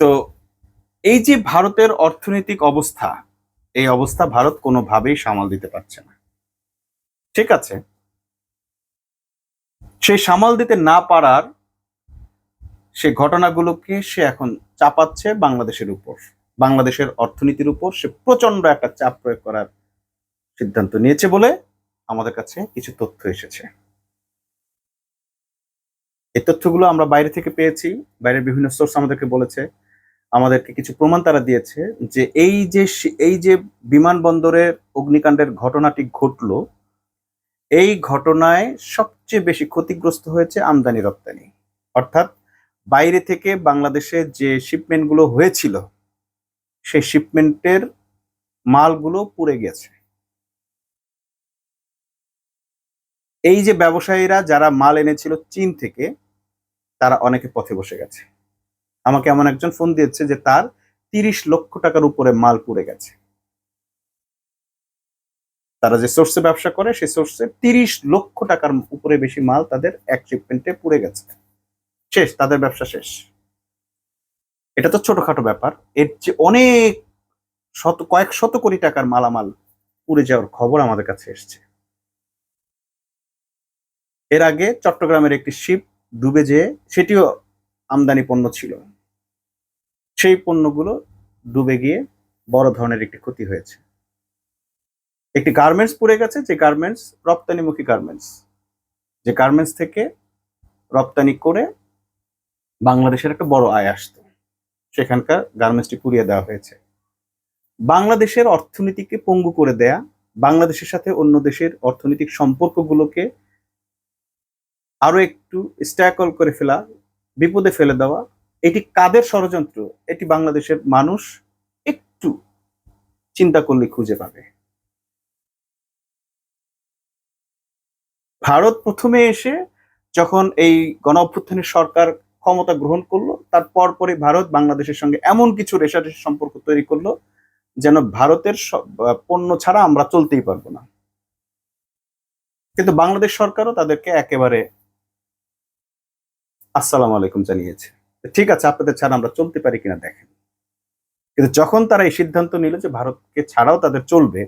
তো এই যে ভারতের অর্থনৈতিক অবস্থা, এই অবস্থা ভারত কোনোভাবেই সামাল দিতে পারছে না। ঠিক আছে? সে সামাল দিতে না পারার সে ঘটনাগুলোকে সে এখন চাপাচ্ছে বাংলাদেশের উপর। বাংলাদেশের অর্থনীতির উপর সে প্রচণ্ড একটা চাপ প্রয়োগ করার সিদ্ধান্ত নিয়েছে বলে আমাদের কাছে কিছু তথ্য এসেছে। এই তথ্যগুলো আমরা বাইরে থেকে পেয়েছি, বাইরের বিভিন্ন সোর্স আমাদেরকে বলেছে। আমাদেরকে কিছু প্রমাণ তারা দিয়েছে যে এই যে এই যে বিমানবন্দরের অগ্নিকাণ্ডের ঘটনাটি ঘটলো, এই ঘটনায় সবচেয়ে বেশি ক্ষতিগ্রস্ত হয়েছে আমদানি রপ্তানি। অর্থাৎ বাইরে থেকে বাংলাদেশে যে শিপমেন্টগুলো হয়েছিল, সেই শিপমেন্টের মালগুলো পুড়ে গেছে। এই যে ব্যবসায়ীরা যারা মাল এনেছিল চীন থেকে, তারা অনেকে পথে বসে গেছে। আমাকে এমন একজন ফোন দিয়েছে যে তার তিরিশ লক্ষ টাকার উপরে মাল পুড়ে গেছে। তারা যে সোর্সে ব্যবসা করে, সেই সোর্সে তিরিশ লক্ষ টাকার উপরে বেশি মাল তাদের এক শিপমেন্টে পুড়ে গেছে। শেষ, তাদের ব্যবসা শেষ। এটা তো ছোটখাটো ব্যাপার। এর যে অনেক শত, কয়েক শত কোটি টাকার মালামাল পুড়ে যাওয়ার খবর আমাদের কাছে এসছে। এর আগে চট্টগ্রামের একটি শিপ ডুবে যেয়ে সেটিও আমদানি পণ্য ছিল। সেই পণ্যগুলো ডুবে গিয়ে বড় ধরনের একটি ক্ষতি হয়েছে। একটি গার্মেন্টস পুড়ে গেছে, যে গার্মেন্টস রপ্তানিমুখী গার্মেন্টস যে গার্মেন্টস থেকে রপ্তানি করে বাংলাদেশের একটা বড় আয় আসতো, সেখানকার গার্মেন্টসটি পুড়িয়ে দেওয়া হয়েছে। বাংলাদেশের অর্থনীতিকে পঙ্গু করে দেয়া, বাংলাদেশের সাথে অন্য দেশের অর্থনৈতিক সম্পর্কগুলোকে আরও একটু স্ট্যাকল করে ফেলা, বিপদে ফেলে দেওয়া এটি কাদের ষড়যন্ত্র? এটি বাংলাদেশের মানুষ একটু চিন্তা করলে খুঁজে পাবে। ভারত প্রথমে এসে যখন এই গণ অভ্যুত্থানের সরকার ক্ষমতা গ্রহণ করল, তার পরপরই ভারত বাংলাদেশের সঙ্গে এমন কিছু রেশারেশি সম্পর্ক তৈরি করল, যেন ভারতের পণ্য ছাড়া আমরা চলতেই পারব না। কিন্তু বাংলাদেশ সরকারও তাদেরকে একেবারে আসসালামু আলাইকুম জানিয়েছে। ঠিক আছে, আপনাদের ছাড়া আমরা চলতে পারি কিনা দেখেন। কিন্তু যখন তারা এই সিদ্ধান্ত নিল যে ভারতকে ছাড়াও তাদের চলবে,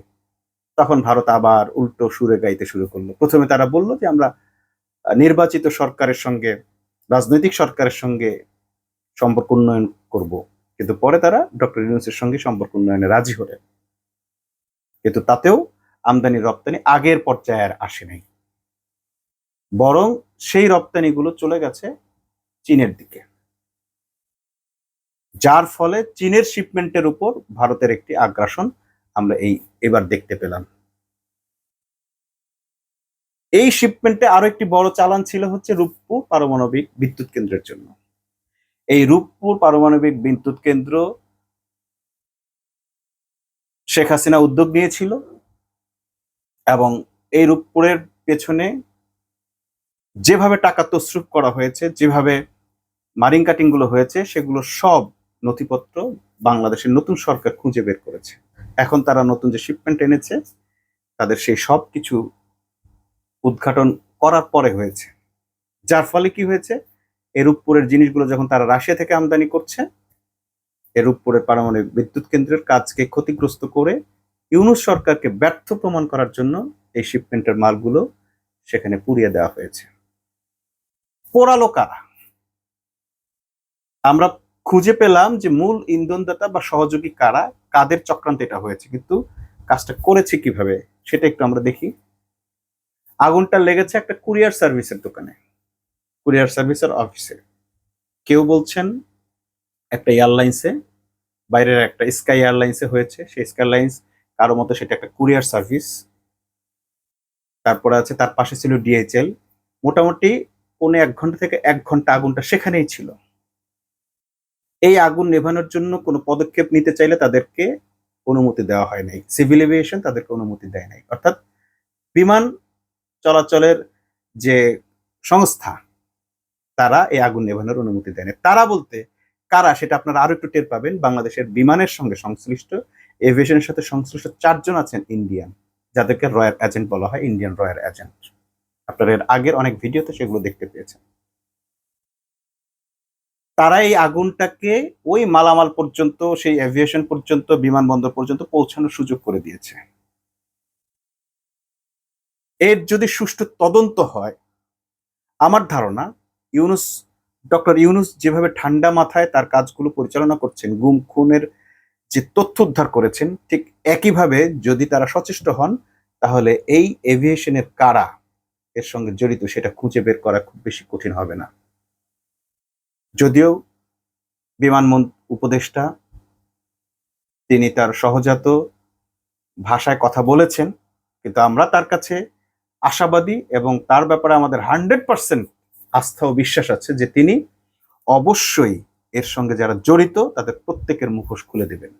তখন ভারত আবার উল্টো সুরে গাইতে শুরু করল। প্রথমে তারা বলল যে আমরা নির্বাচিত সরকারের সঙ্গে, রাজনৈতিক সরকারের সঙ্গে সম্পর্ক উন্নয়ন করব। কিন্তু পরে তারা ডক্টর ইউনুসের সঙ্গে সম্পর্ক উন্নয়নে রাজি হলেন। কিন্তু তাতেও আমদানি রপ্তানি আগের পর্যায়ে আর আসে নাই। বরং সেই রপ্তানিগুলো চলে গেছে চীনের দিকে। যার ফলে চীনের শিপমেন্টের উপর ভারতের একটি আগ্রাসন আমরা এই এবার দেখতে পেলাম। এই শিপমেন্টে আরও একটি বড় চালান ছিল হচ্ছে রূপপুর পারমাণবিক বিদ্যুৎ কেন্দ্রের জন্য। এই রূপপুর পারমাণবিক বিদ্যুৎ কেন্দ্র শেখ হাসিনা উদ্যোগ নিয়েছিল এবং এই রূপপুরের পেছনে যেভাবে টাকা তসরুপ করা হয়েছে, যেভাবে মারিং কাটিংগুলো হয়েছে, সেগুলো সব নথিপত্র বাংলাদেশের নতুন সরকার খুঁজে বের করেছে। এখন তারা নতুন যে শিপমেন্ট এনেছে, তাদের সেই সব কিছু উদ্ঘাটন করার পরে হয়েছে। যার ফলে কি হয়েছে? এর উপরের জিনিসগুলো যখন তারা রাশিয়া থেকে আমদানি করছে এর উপরের পারমাণবিক বিদ্যুৎ কেন্দ্রের কাজকে ক্ষতিগ্রস্ত করে ইউনুস সরকারকে ব্যর্থ প্রমাণ করার জন্য এই শিপমেন্টের মালগুলো সেখানে পুড়িয়ে দেওয়া হয়েছে। পোড়ালো কারা? আমরা খুঁজে পেলাম যে মূল ইন্ধনদাতা বা সহযোগী কারা, কাদের চক্রান্ত এটা হয়েছে, কিন্তু কাজটা করেছে কীভাবে সেটা একটু আমরা দেখি। আগুনটা লেগেছে একটা কুরিয়ার সার্ভিসের দোকানে, কুরিয়ার সার্ভিসের অফিসে। কেউ বলছেন একটা এয়ারলাইন্সে, বাইরের একটা স্কাই এয়ারলাইন্সে হয়েছে, সেই স্কাই এয়ারলাইন্স কারও মতো সেটা একটা কুরিয়ার সার্ভিস। তারপরে আছে, তার পাশে ছিল ডিএইচএল। মোটামুটি পৌনে এক ঘণ্টা থেকে এক ঘণ্টা আগুনটা সেখানেই ছিল। আগুন নেভানোর জন্য কোনো পদক্ষেপ নিতে চাইলে তাদেরকে অনুমতি দেওয়া হয় নাই। সিভিল এভিয়েশন তাদেরকে অনুমতি দেয় নাই। অর্থাৎ বিমান চলাচলের যে সংস্থা, তারা এই আগুন নেভানোর অনুমতি দেয় না তারা বলতে কারা সেটা আপনারা আরও একটু টের পাবেন। বাংলাদেশের বিমানের সঙ্গে সংশ্লিষ্ট এভিয়েশনের সাথে সংশ্লিষ্ট চারজন আছেন ইন্ডিয়ান, যাদেরকে রয়্যাল এজেন্ট বলা হয়, ইন্ডিয়ান রয়্যাল এজেন্ট। আপনারা এর আগের অনেক ভিডিওতে সেগুলো দেখতে পেয়েছেন। তারা এই আগুনটাকে ওই মালামাল পর্যন্ত, সেই এভিয়েশন পর্যন্ত, বিমানবন্দর পর্যন্ত পৌঁছানোর সুযোগ করে দিয়েছে। এর যদি সুষ্ঠু তদন্ত হয়, আমার ধারণা ইউনুস, ডক্টর ইউনুস যেভাবে ঠান্ডা মাথায় তার কাজগুলো পরিচালনা করছেন, গুম, খুনের যে তথ্য উদ্ধার করেছেন, ঠিক একইভাবে যদি তারা সচেষ্ট হন, তাহলে এই এভিয়েশনের কারা এর সঙ্গে জড়িত সেটা খুঁজে বের করা খুব বেশি কঠিন হবে না। যদিও বিমান উপদেষ্টা, তিনি তার সহজাত ভাষায় কথা বলেছেন, কিন্তু আমরা তার কাছে আশাবাদী এবং তার ব্যাপারে আমাদের হান্ড্রেড পার্সেন্ট আস্থা ও বিশ্বাস আছে যে তিনি অবশ্যই এর সঙ্গে যারা জড়িত তাদের প্রত্যেকের মুখোশ খুলে দেবেন।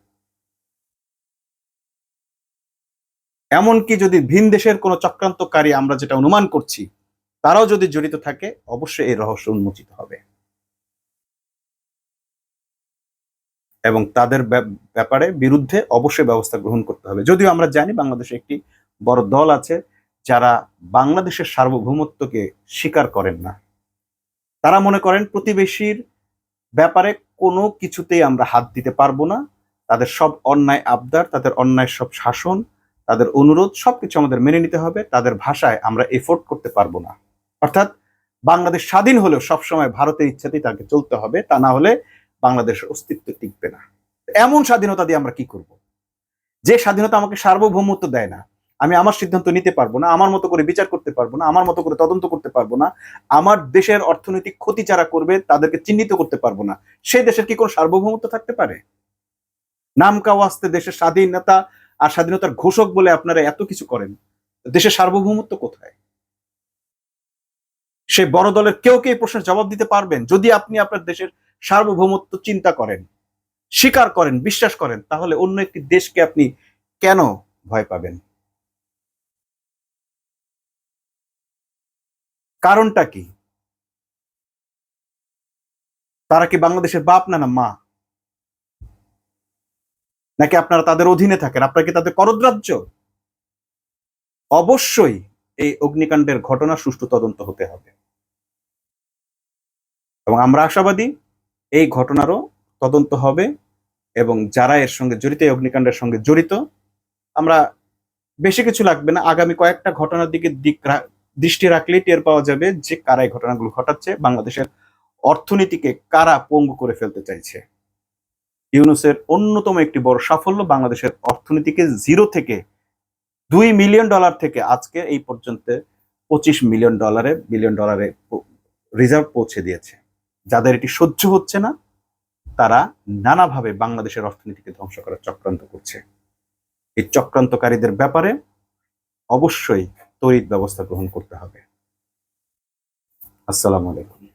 এমনকি যদি ভিন দেশের কোনো চক্রান্তকারী আমরা যেটা অনুমান করছি, তারাও যদি জড়িত থাকে, অবশ্যই এই রহস্য উন্মোচিত হবে। এবং তাদের ব্যাপ- ব্যাপারে বিরুদ্ধে অবশ্যই ব্যবস্থা গ্রহণ করতে হবে। যদিও আমরা জানি বাংলাদেশে একটি বড় দল আছে যারা বাংলাদেশের সার্বভৌমত্বকে স্বীকার করেন না। তারা মনে করেন প্রতিবেশীর ব্যাপারে কোনো কিছুতেই আমরা হাত দিতে পারব না। তাদের সব অন্যায় আবদার, তাদের অন্যায় সব শাসন, তাদের অনুরোধ সবকিছু আমাদের মেনে নিতে হবে। তাদের ভাষায় আমরা এফোর্ট করতে পারব না। অর্থাৎ বাংলাদেশ স্বাধীন হলেও সবসময় ভারতের ইচ্ছাতেই তাকে চলতে হবে। তা না হলে বাংলাদেশের অস্তিত্ব টিকবে না। এমন স্বাধীনতা দিয়ে আমরা কি করব? যে স্বাধীনতা আমাকে সার্বভৌমত্ব দেয় না, আমি আমার সিদ্ধান্ত নিতে পারব না, আমার মতো করে বিচার করতে পারব না, আমার মতো করে তদন্ত করতে পারব না, আমার দেশের অর্থনৈতিক ক্ষতি যারা করবে তাদেরকে চিহ্নিত করতে পারব না। সেই দেশের কি কোনো সার্বভৌমত্ব থাকতে পারে? নামকা ওয়াস্তে দেশের স্বাধীনতা আর স্বাধীনতার ঘোষক বলে আপনারা এত কিছু করেন, দেশের সার্বভৌমত্ব কোথায়? সে বড় দলের কেউ কে প্রশ্নের জবাব দিতে পারবেন? যদি আপনি আপনার দেশের সার্বভৌমত্ব চিন্তা করেন, স্বীকার করেন, বিশ্বাস করেন, তাহলে অন্য একটি দেশকে আপনি কেন ভয় পাবেন? কারণটা কি? তারা কি বাংলাদেশের বাপ না না মা? নাকি আপনারা তাদের অধীনে থাকেন? আপনারা কি তাদের করদ্রাজ্য? অবশ্যই এই অগ্নিকাণ্ডের ঘটনা সুষ্ঠু তদন্ত হতে হবে। এবং আমরা আশাবাদী এই ঘটনারও তদন্ত হবে এবং যারা এর সঙ্গে জড়িত, এই অগ্নিকাণ্ডের সঙ্গে জড়িত, আমরা বেশি কিছু লাগবে না। আগামী কয়েকটা ঘটনার দিকে দিক দৃষ্টি রাখলেই টের পাওয়া যাবে যে কারা এই ঘটনাগুলো ঘটাচ্ছে। বাংলাদেশের অর্থনীতিকে কারা পঙ্গু করে ফেলতে চাইছে। ইউনুসের অন্যতম একটি বড় সাফল্য বাংলাদেশের অর্থনীতিকে জিরো থেকে দুই মিলিয়ন ডলার থেকে আজকে এই পর্যন্ত পঁচিশ মিলিয়ন ডলারে, বিলিয়ন ডলারে রিজার্ভ পৌঁছে দিয়েছে। যাদের এটি সহ্য হচ্ছে না, তারা নানাভাবে বাংলাদেশের অর্থনীতিকে ধ্বংস করার চক্রান্ত করছে। এই চক্রান্তকারীদের ব্যাপারে অবশ্যই তড়িৎ ব্যবস্থা গ্রহণ করতে হবে। আসসালামু আলাইকুম।